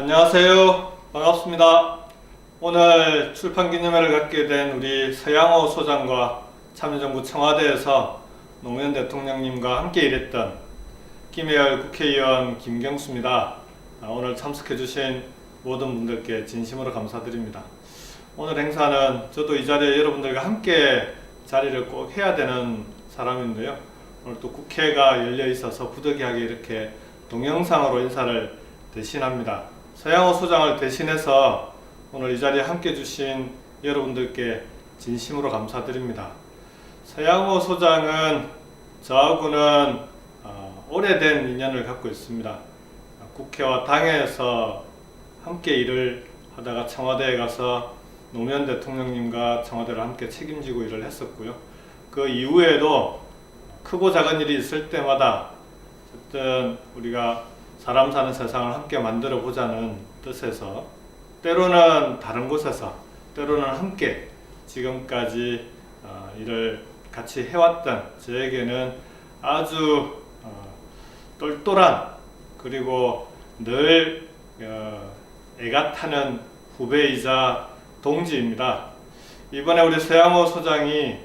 안녕하세요. 반갑습니다. 오늘 출판 기념회를 갖게 된 우리 서양호 소장과 참여정부 청와대에서 노무현 대통령님과 함께 일했던 김혜열 국회의원 김경수입니다. 아, 오늘 참석해주신 모든 분들께 진심으로 감사드립니다. 오늘 행사는 저도 이 자리에 여러분들과 함께 자리를 꼭 해야 되는 사람인데요. 오늘 또 국회가 열려 있어서 부득이하게 이렇게 동영상으로 인사를 대신합니다. 서양호 소장을 대신해서 오늘 이 자리에 함께 해주신 여러분들께 진심으로 감사드립니다. 서양호 소장은 저하고는 어, 오래된 인연을 갖고 있습니다. 국회와 당에서 함께 일을 하다가 청와대에 가서 노무현 대통령님과 청와대를 함께 책임지고 일을 했었고요. 그 이후에도 크고 작은 일이 있을 때마다 어쨌든 우리가 사람 사는 세상을 함께 만들어 보자는 뜻에서 때로는 다른 곳에서 때로는 함께 지금까지 어, 일을 같이 해왔던 저에게는 아주 어, 똘똘한 그리고 늘 어, 애가 타는 후배이자 동지입니다. 이번에 우리 서양호 소장이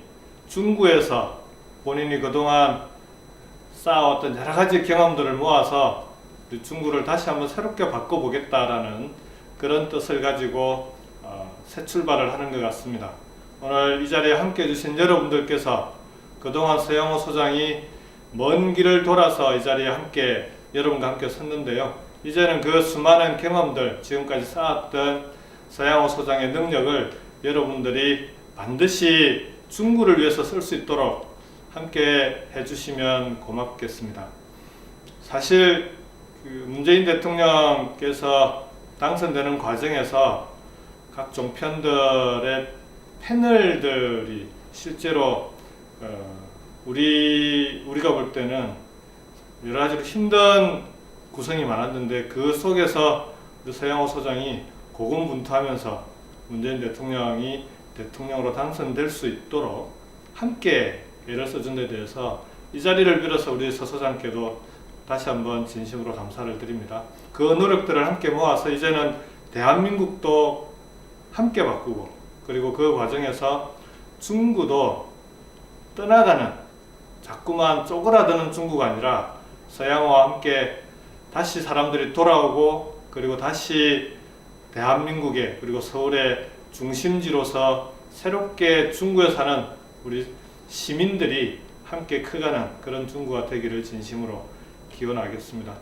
중구에서 본인이 그동안 쌓아왔던 여러 가지 경험들을 모아서 중구를 다시 한번 새롭게 바꿔보겠다라는 그런 뜻을 가지고 어, 새 출발을 하는 것 같습니다. 오늘 이 자리에 함께 해주신 여러분들께서 그동안 서영호 소장이 먼 길을 돌아서 이 자리에 함께 여러분과 함께 섰는데요. 이제는 그 수많은 경험들, 지금까지 쌓았던 서양호 소장의 능력을 여러분들이 반드시 중구를 위해서 쓸 수 있도록 함께 해주시면 고맙겠습니다. 사실 그 문재인 대통령께서 당선되는 과정에서 각 종편들의 패널들이 실제로 어, 우리 우리가 볼 때는 여러 가지로 힘든 구성이 많았는데 그 속에서 서영호 소장이 고군분투하면서 문재인 대통령이 대통령으로 당선될 수 있도록 함께 애를 써준 데 대해서 이 자리를 빌어서 우리 서 소장께도 다시 한번 진심으로 감사를 드립니다. 그 노력들을 함께 모아서 이제는 대한민국도 함께 바꾸고 그리고 그 과정에서 중구도 떠나가는 자꾸만 쪼그라드는 중구가 아니라 서양화와 함께 다시 사람들이 돌아오고 그리고 다시 대한민국의 그리고 서울의 중심지로서 새롭게 중구에 사는 우리 시민들이 함께 커가는 그런 중구가 되기를 진심으로 기원하겠습니다.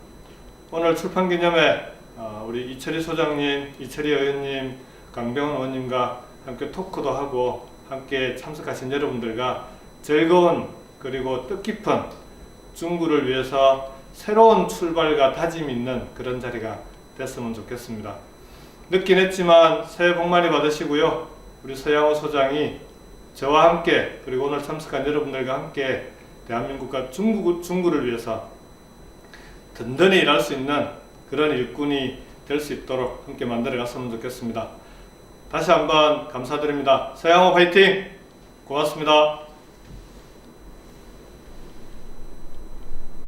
오늘 출판 기념회 어, 우리 이철희 소장님, 이철희 의원님, 강병원 의원님과 함께 토크도 하고 함께 참석하신 여러분들과 즐거운 그리고 뜻깊은 중구를 위해서 새로운 출발과 다짐 있는 그런 자리가 됐으면 좋겠습니다. 늦긴 했지만 새해 복 많이 받으시고요. 우리 서양호 소장이 저와 함께 그리고 오늘 참석한 여러분들과 함께 대한민국과 중구, 중구를 위해서 든든히 일할 수 있는 그런 일꾼이 될 수 있도록 함께 만들어 갔으면 좋겠습니다. 다시 한번 감사드립니다. 서양호 화이팅! 고맙습니다.